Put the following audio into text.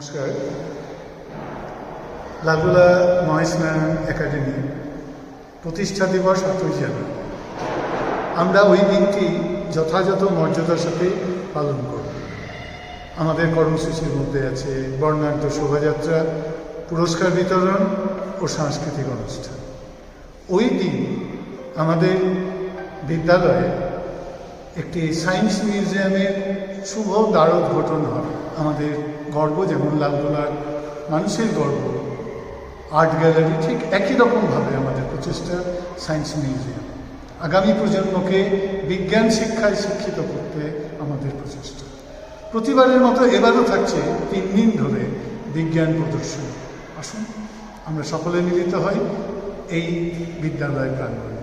নমস্কার। লালগোলা মহেশনারায়ণ একাডেমি প্রতিষ্ঠা দিবস আটই জানুয়ারি আমরা ওই দিনটি যথাযথ মর্যাদার সাথে পালন করব। আমাদের কর্মসূচির মধ্যে আছে বর্ণাঢ্য শোভাযাত্রা, পুরস্কার বিতরণ ও সাংস্কৃতিক অনুষ্ঠান। ওই দিন আমাদের বিদ্যালয়ে একটি সায়েন্স মিউজিয়ামের শুভ দ্বারোদ্ঘটন হয় আমাদের গর্ব যেমন লালগোলার মানুষের গর্ব। আর্ট গ্যালারি ঠিক একই রকমভাবে আমাদের প্রচেষ্টা সায়েন্স মিউজিয়াম। আগামী প্রজন্মকে বিজ্ঞান শিক্ষায় শিক্ষিত করতে আমাদের প্রচেষ্টা। প্রতিবারের মতো এবারও থাকছে তিন দিন ধরে বিজ্ঞান প্রদর্শনী। আসুন, আমরা সকলে মিলিত হই এই বিদ্যালয় প্রাঙ্গণে।